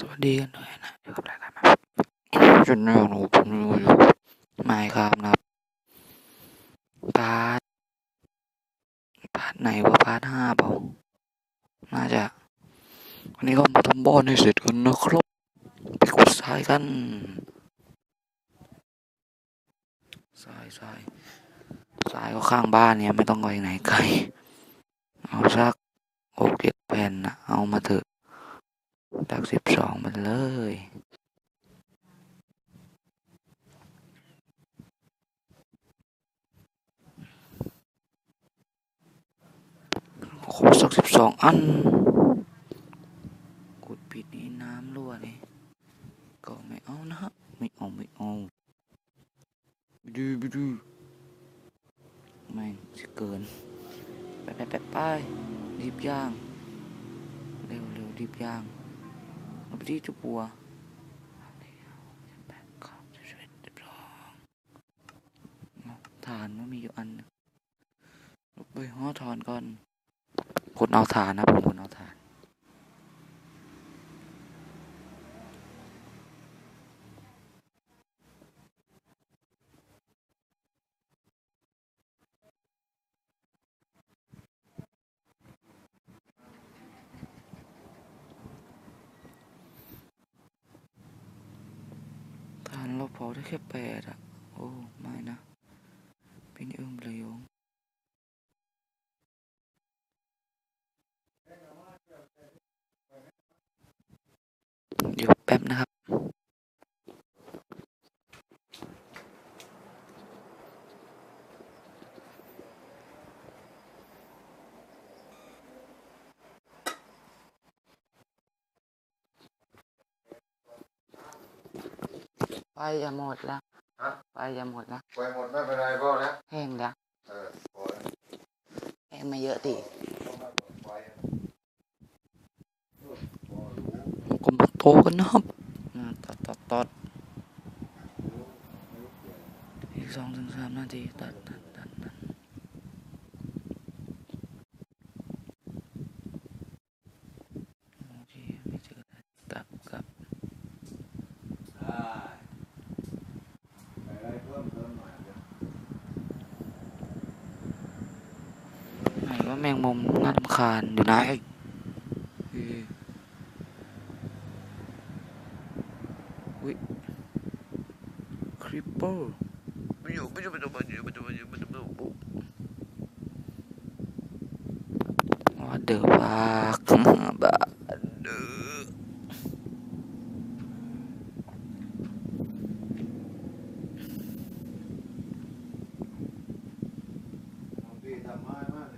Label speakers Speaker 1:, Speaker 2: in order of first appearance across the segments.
Speaker 1: สวัสดีกันด้วยนะอยู่กับรายการมาจุดแนวหนูผมอยู่อยู่ไม่ครับนับพาร์ทพาร์ทไหนว่าพาร์ทห้าเปล่าน่าจะ วันนี้ก็มาทำบ้านให้เสร็จกันนะครับ ไปขุดทรายกันทรายทรายทรายก็ข้างบ้านเนี่ย ไม่ต้องไปไหนไกล เอาสักหกเจ็ดแผ่นนะเอามาเถอะ จากสิบสองมันเลยขอสักสิบสองอันกดปิดนี่น้ำรั่วเลยก็ไม่เอานะฮะ ไม่เอา ไม่เอาไปดูไปดูไม่งจะเกิน ไปไปไปไปรีบย่าง เร็วเร็วรีบย่าง ไปที่จุบัวฐานมันมีอยู่อันหนึงลุกไปห้อถอนก่อนคนเอาฐานนะผมคนเอาฐาน เราเผาได้แค่แปดอะ โอ้ ไม่นะ เป็นเอิมเลยงเดี๋ยวแป๊บนะครับ ไฟจะหมดแล้ว
Speaker 2: ฮะ
Speaker 1: ไฟจะหมดแล้ว
Speaker 2: ไปหมดไม่เป็นไรก็แล้ว
Speaker 1: แห้งแล้ว
Speaker 2: เออพอแล้ว
Speaker 1: แห้งมาเยอะดิ
Speaker 2: ต้องมาเปิดไฟอะพอรู้
Speaker 1: ก็มาโตกันนะครับอ่าตัดตัดตัดอีกสองถึงสามนาทีตัดตัดตัดตัดโอเคไม่เจอแล้วกลับกลับ
Speaker 2: ได้ไปอะไรเพิ่มเติมหน่อยเดี๋ยว
Speaker 1: ไหนว่า แมงมุมน่ารำคาญอยู่ไหนเอ้ยเอ้ยอุ้ยคริปเปอร์ไม่อยู่ไม่อยู่ไม่อยู่ไม่อยู่ไม่อยู่ไม่อยู่ไม่อยู่ไม่อยู่ว่าเดือบากบาเดือ
Speaker 2: ทำพี่ทำไม้มากเลย
Speaker 1: บ้าก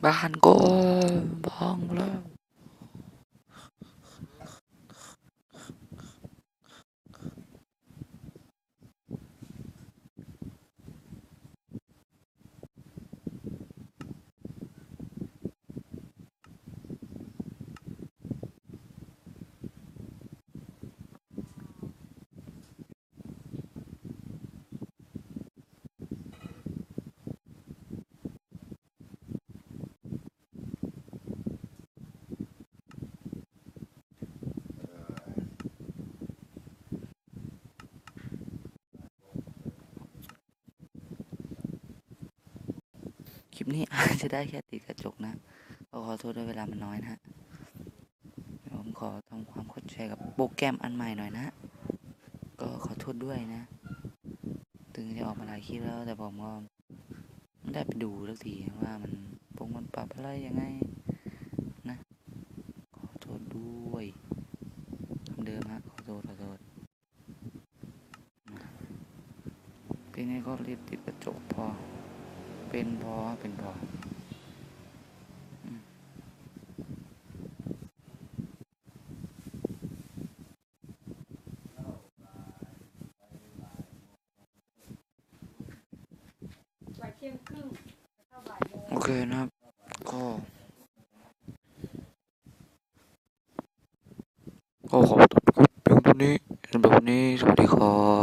Speaker 1: bahanku bohong lo คลิปนี้อาจจะได้แค่ติดกระจกนะก็ขอโทษด้วยเวลามันน้อยนะฮะผมขอทำความเข้าใจกับโปรแกรมอันใหม่หน่อยนะ ก็ขอโทษด้วยนะ ถึงจะออกมาหลายคลิปแล้วแต่ผมก็ไม่ได้ไปดูสักทีว่ามันปรุงมันปรับอะไรยังไงนะ ขอโทษด้วยคำเดิมฮะขอโทษขอโทษนะทีนี้ก็รีบติดกระจกพอ เป็นพอเป็นพอ
Speaker 3: โอเคนะครับก็ก็ขอจบคลิปเพี
Speaker 1: ยงเท่านี้สำหรับวนี้สวัสดีครับ